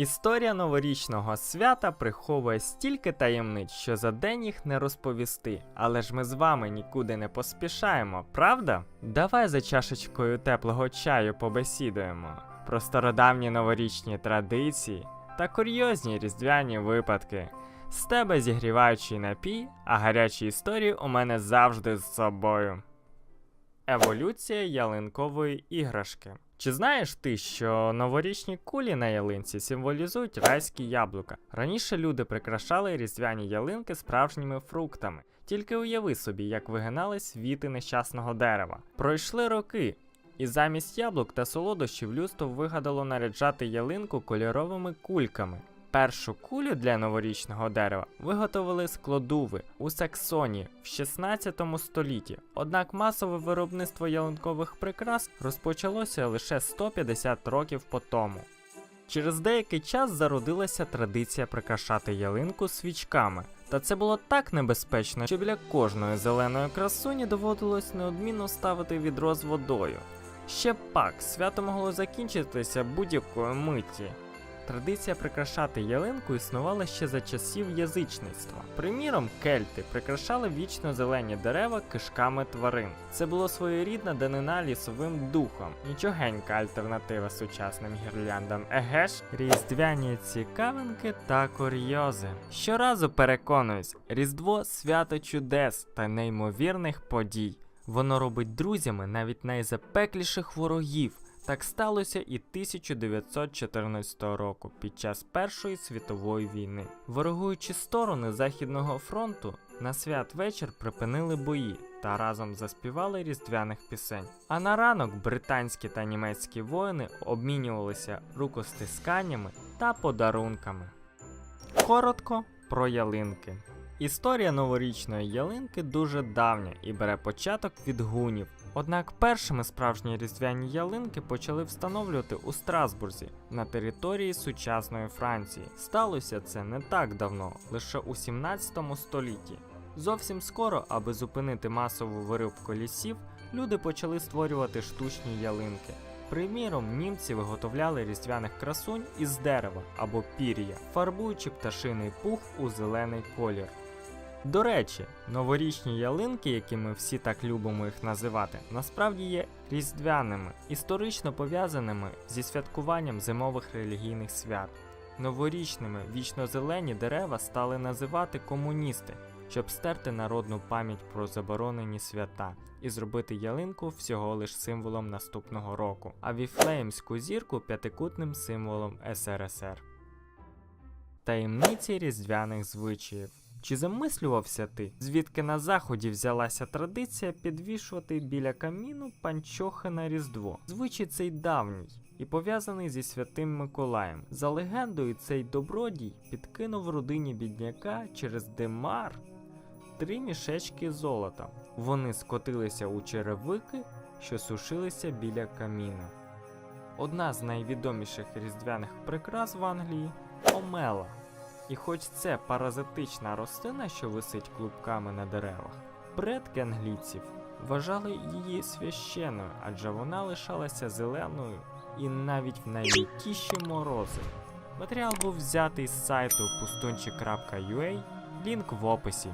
Історія новорічного свята приховує стільки таємниць, що за день їх не розповісти. Але ж ми з вами нікуди не поспішаємо, правда? Давай за чашечкою теплого чаю побесідуємо про стародавні новорічні традиції та курйозні різдвяні випадки. З тебе зігріваючий напій, а гарячі історії у мене завжди з собою. Еволюція ялинкової іграшки. Чи знаєш ти, що новорічні кулі на ялинці символізують райські яблука? Раніше люди прикрашали різдвяні ялинки справжніми фруктами. Тільки уяви собі, як вигинались віти нещасного дерева. Пройшли роки, і замість яблук та солодощів людство вигадало наряджати ялинку кольоровими кульками. Першу кулю для новорічного дерева виготовили з кладуви у Саксонії в 16 столітті. Однак масове виробництво ялинкових прикрас розпочалося лише 150 років по тому. Через деякий час зародилася традиція прикрашати ялинку свічками. Та це було так небезпечно, що біля кожної зеленої красуні доводилось неодмінно ставити відро з водою. Ще пак, свято могло закінчитися будь-якої миті. Традиція прикрашати ялинку існувала ще за часів язичництва. Приміром, кельти прикрашали вічно зелені дерева кишками тварин. Це було своєрідна данина лісовим духом. Нічогенька альтернатива сучасним гірляндам. Еге ж, різдвяні цікавинки та курйози. Щоразу переконуюсь, Різдво свято чудес та неймовірних подій. Воно робить друзями навіть найзапекліших ворогів. Так сталося і 1914 року під час Першої світової війни. Ворогуючі сторони Західного фронту на святвечір припинили бої та разом заспівали різдвяних пісень. А на ранок британські та німецькі воїни обмінювалися рукостисканнями та подарунками. Коротко про ялинки. Історія новорічної ялинки дуже давня і бере початок від гунів. Однак першими справжні різдвяні ялинки почали встановлювати у Страсбурзі на території сучасної Франції. Сталося це не так давно, лише у 17 столітті. Зовсім скоро, аби зупинити масову вирубку лісів, люди почали створювати штучні ялинки. Приміром, німці виготовляли різдвяних красунь із дерева або пір'я, фарбуючи пташиний пух у зелений колір. До речі, новорічні ялинки, які ми всі так любимо їх називати, насправді є різдвяними, історично пов'язаними зі святкуванням зимових релігійних свят. Новорічними вічно-зелені дерева стали називати комуністи, щоб стерти народну пам'ять про заборонені свята і зробити ялинку всього лиш символом наступного року, а віфлеємську зірку п'ятикутним символом СРСР. Таємниці різдвяних звичаїв. Чи замислювався ти, звідки на заході взялася традиція підвішувати біля каміну панчохи на Різдво? Звичай цей давній і пов'язаний зі святим Миколаєм. За легендою, цей добродій підкинув родині бідняка через димар три мішечки золота. Вони скотилися у черевики, що сушилися біля каміна. Одна з найвідоміших різдвяних прикрас в Англії омела. І хоч це паразитична рослина, що висить клубками на деревах, предки англійців вважали її священною, адже вона лишалася зеленою і навіть в найлютіші морози. Матеріал був взятий з сайту пустунчик.ua, лінк в описі.